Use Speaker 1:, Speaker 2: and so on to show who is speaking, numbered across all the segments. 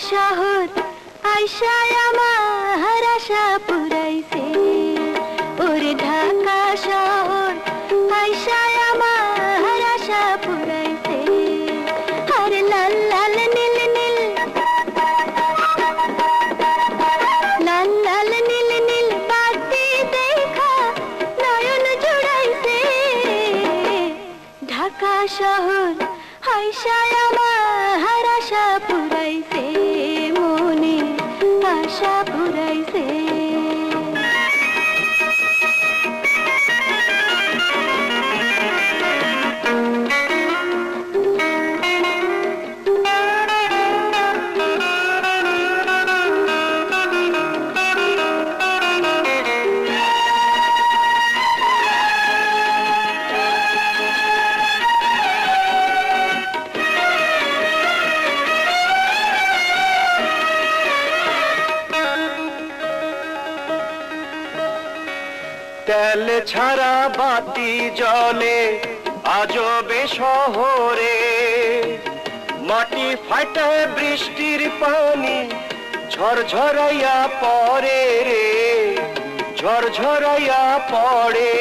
Speaker 1: ঢাকা শহর আইসায় আমার আশা পুরাইছে। ওরে ঢাকা শহর আইসায় আমার আশা পুরাইছে। আরে লাল লাল, নীল নীল, লাল লাল, নীল নীল বাতি দেখা নয়ন জুড়াইছে। ঢাকা শহর হাইসায়
Speaker 2: তেল ছাড়া বাতি জলে আজবে শহরে। মাটি ফাটে বৃষ্টির পানি, ঝরঝরাইয়া পড়ে রে, ঝরঝরাইয়া পড়ে।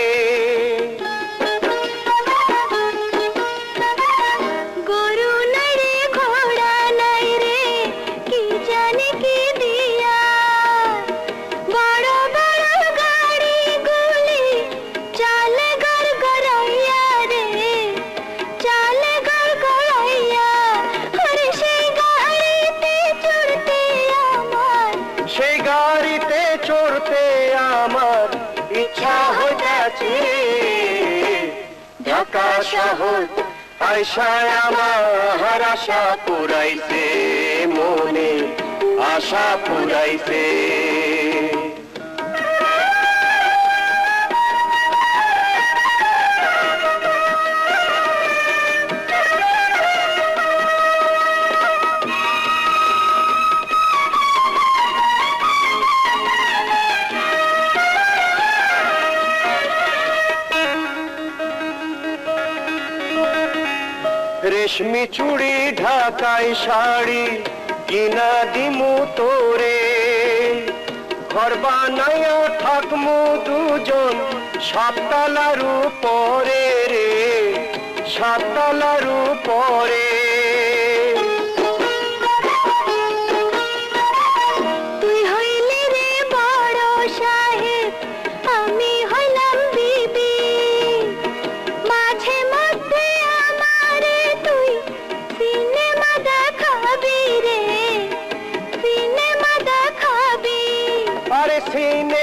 Speaker 2: ঢাকা শহর আয়সায় আমার আশা পুরাইছে মনে আশা পুরাইছে রেশমি চুড়ি ঢাকায় শাড়ি, কিনা দিমু তোরে। ঘর বানায় থাকমু দুজন, সাততলার উপরে রে, সাততলার উপরে।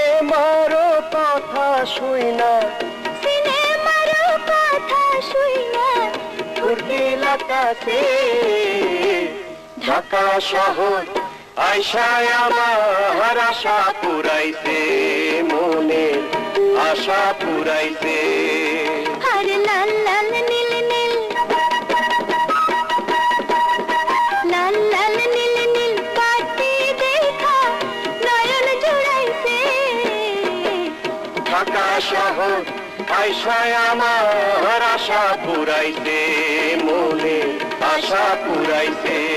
Speaker 2: সিনেমার কথা শুই না।
Speaker 1: সিনেমারও কথা শুই না।
Speaker 2: ফুর্তিল আকাশে ঢাকা শহর আয়সায় আমার আশা পুরাইছে মনে আশা পুরাইছে।
Speaker 1: আর
Speaker 2: শহর আয়সায় আমার আশা পুরাইতে মনে আশা পুরাইছে